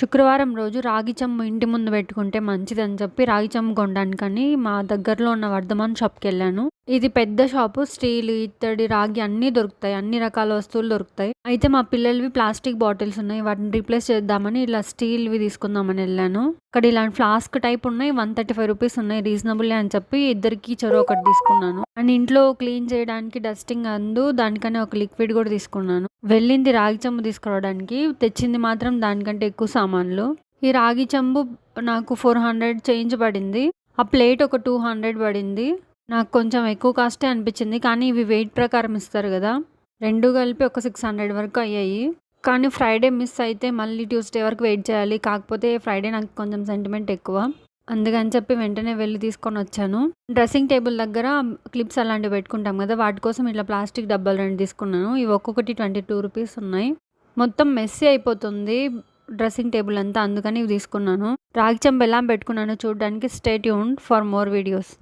శుక్రవారం రోజు రాగి చెంబు ఇంటి ముందు పెట్టుకుంటే మంచిదని చెప్పి రాగి చెంబు కొనడానికని మా దగ్గరలో ఉన్న వర్ధమాన్ షాప్కి వెళ్ళాను. ఇది పెద్ద షాపు స్టీల్ ఇత్తడి రాగి అన్నీ దొరుకుతాయి. అన్ని రకాల వస్తువులు దొరుకుతాయి. అయితే మా పిల్లలవి ప్లాస్టిక్ బాటిల్స్ ఉన్నాయి. వాటిని రీప్లేస్ చేద్దామని ఇలా స్టీల్వి తీసుకుందామని వెళ్ళాను. అక్కడ ఇలాంటి ఫ్లాస్క్ టైప్ ఉన్నాయి. వన్ థర్టీ ఫైవ్ రూపీస్ ఉన్నాయి. రీజనబుల్ అని చెప్పి ఇద్దరికి చెరువు ఒకటి తీసుకున్నాను. అండ్ ఇంట్లో క్లీన్ చేయడానికి డస్టింగ్ అందు దానికనే ఒక లిక్విడ్ కూడా తీసుకున్నాను. వెళ్ళింది రాగి చెంబు తీసుకురావడానికి. తెచ్చింది మాత్రం దానికంటే ఎక్కువ సామాన్లు. ఈ రాగి చెంబు నాకు ఫోర్ హండ్రెడ్ చేంజ్ పడింది. ఆ ప్లేట్ ఒక టూ హండ్రెడ్ పడింది. నాకు కొంచెం ఎక్కువ కాస్టే అనిపించింది. కానీ ఇవి వెయిట్ ప్రకారం ఇస్తారు కదా. రెండు కలిపి ఒక సిక్స్ హండ్రెడ్ వరకు అయ్యాయి. కానీ ఫ్రైడే మిస్ అయితే మళ్ళీ ట్యూస్డే వరకు వెయిట్ చేయాలి. కాకపోతే ఫ్రైడే నాకు కొంచెం సెంటిమెంట్ ఎక్కువ. అందుకని చెప్పి వెంటనే వెళ్ళి తీసుకొని వచ్చాను. డ్రెస్సింగ్ టేబుల్ దగ్గర క్లిప్స్ అలాంటివి పెట్టుకుంటాం కదా. వాటి కోసం ఇట్లా ప్లాస్టిక్ డబ్బాలు రెండు తీసుకున్నాను. ఇవి ఒక్కొక్కటి ట్వంటీ టూ రూపీస్ ఉన్నాయి. మొత్తం మెస్సీ అయిపోతుంది. డ్రెస్సింగ్ టేబుల్ అంతా అందుకని తీసుకున్నాను. రాగి చెంబు ఎలా పెట్టుకున్నాను చూడడానికి state Yoon for more videos.